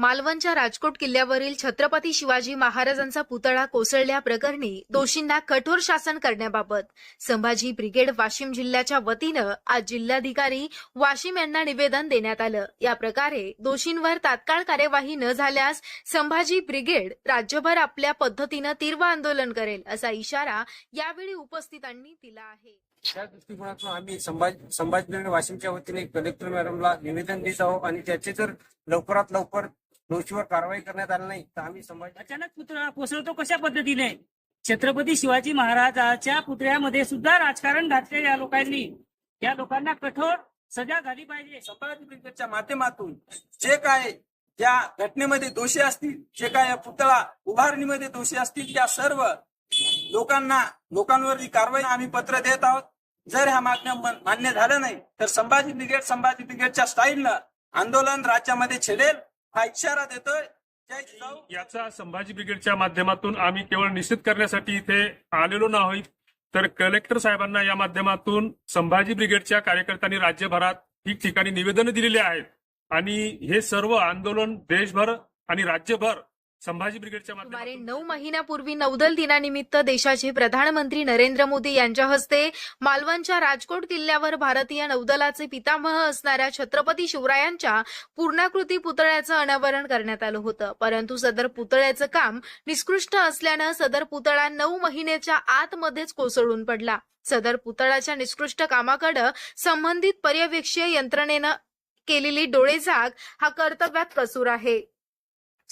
मालवणच्या राजकोट किल्ल्यावरील छत्रपती शिवाजी महाराजांचा पुतळा कोसळल्याप्रकरणी दोषींना कठोर शासन करण्याबाबत संभाजी ब्रिगेड वाशिम जिल्ह्याच्या वतीनं आज जिल्हाधिकारी वाशिम यांना निवेदन देण्यात आलं. या प्रकारे दोषींवर तात्काळ कार्यवाही न झाल्यास संभाजी ब्रिगेड राज्यभर आपल्या पद्धतीनं तीव्र आंदोलन करेल असा इशारा यावेळी उपस्थितांनी दिला आहे. त्या दृष्टिकोनातून आम्ही संभाजी संभाजीनगर वाशिमच्या वतीने कलेक्टर मॅडमला निवेदन देत आहोत आणि त्याचे जर लवकरात लवकर दोषीवर कारवाई करण्यात आली नाही. तर आम्ही संभाजी अचानक पुतळा कोसळतो कशा पद्धतीने? छत्रपती शिवाजी महाराजाच्या पुतळ्यामध्ये सुद्धा राजकारण घातले या लोकांनी. या लोकांना कठोर सजा झाली पाहिजे. संभाजी ब्रिगेडच्या माध्यमातून जे काय या घटनेमध्ये दोषी असतील जे काय या पुतळा उभारणीमध्ये दोषी असतील त्या सर्व लोकांना लोकांवर कारवाई आम्ही पत्र देत आहोत. जर ह्या मागण्या म- मान्य झालं नाही तर संभाजी ब्रिगेड संभाजी ब्रिगेडच्या स्टाईलनं आंदोलन राज्यामध्ये छेडेल हा इशारा देतोय याचा संभाजी ब्रिगेडच्या माध्यमातून आम्ही केवळ निश्चित करण्यासाठी इथे आलेलो नाहोत तर कलेक्टर साहेबांना या माध्यमातून संभाजी ब्रिगेडच्या कार्यकर्त्यांनी राज्यभरात ठिकठिकाणी निवेदनं दिलेली आहेत. आणि हे सर्व आंदोलन देशभर आणि राज्यभर संभाजी ब्रिगेडच्या सुमारे नऊ महिन्यापूर्वी नौदल दिनानिमित्त देशाचे प्रधानमंत्री नरेंद्र मोदी यांच्या हस्ते मालवणच्या राजकोट किल्ल्यावर भारतीय नौदलाचे पितामह असणाऱ्या छत्रपती शिवरायांच्या पूर्णाकृती पुतळ्याचं अनावरण करण्यात आलं होतं. परंतु सदर पुतळ्याचं काम निष्कृष्ट असल्यानं सदर पुतळा नऊ महिन्याच्या आतमध्येच कोसळून पडला. सदर पुतळ्याच्या निष्कृष्ट कामाकडं संबंधित पर्यवेक्षीय यंत्रणेनं केलेली डोळेझाक हा कर्तव्यात कसूर आहे.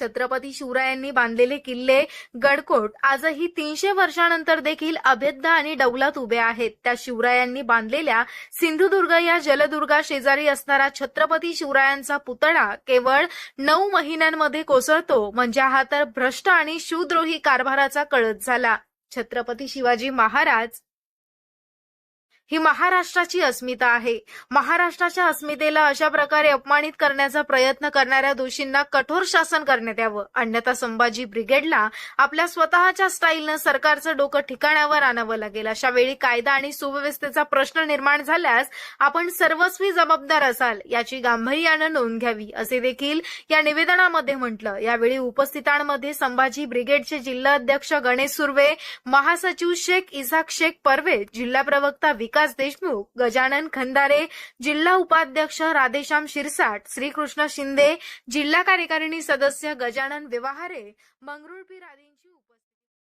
छत्रपती शिवरायांनी बांधलेले किल्ले गडकोट आजही तीनशे वर्षानंतर देखील अभेद्य आणि डौलात उभे आहेत. त्या शिवरायांनी बांधलेल्या सिंधुदुर्ग या जलदुर्गा शेजारी असणारा छत्रपती शिवरायांचा पुतळा केवळ नऊ महिन्यांमध्ये कोसळतो. म्हणजे हा तर भ्रष्ट आणि शिवद्रोही कारभाराचा कळत झाला. छत्रपती शिवाजी महाराज ही महाराष्ट्राची अस्मिता आहे. महाराष्ट्राच्या अस्मितेला अशा प्रकारे अपमानित करण्याचा प्रयत्न करणाऱ्या दोषींना कठोर शासन करण्यात यावं. अन्यथा संभाजी ब्रिगेडला आपल्या स्वतःच्या स्टाईलनं सरकारचं डोकं ठिकाणावर आणावं लागेल. अशा वेळी कायदा आणि सुव्यवस्थेचा प्रश्न निर्माण झाल्यास आपण सर्वस्वी जबाबदार असाल याची गांभीर्यानं नोंद घ्यावी असे देखील या निवेदनामध्ये म्हटलं. यावेळी उपस्थितांमध्ये संभाजी ब्रिगेडचे जिल्हा अध्यक्ष गणेश सुर्वे महासचिव शेख इसाक शेख परवे जिल्हा प्रवक्ता विकास देशमुख गजानन खंदारे जिल्हा उपाध्यक्ष राधेश्याम शिरसाट श्रीकृष्ण शिंदे जिल्हा कार्यकारिणी सदस्य गजानन व्यवहारे मंगरुळपीर आदींची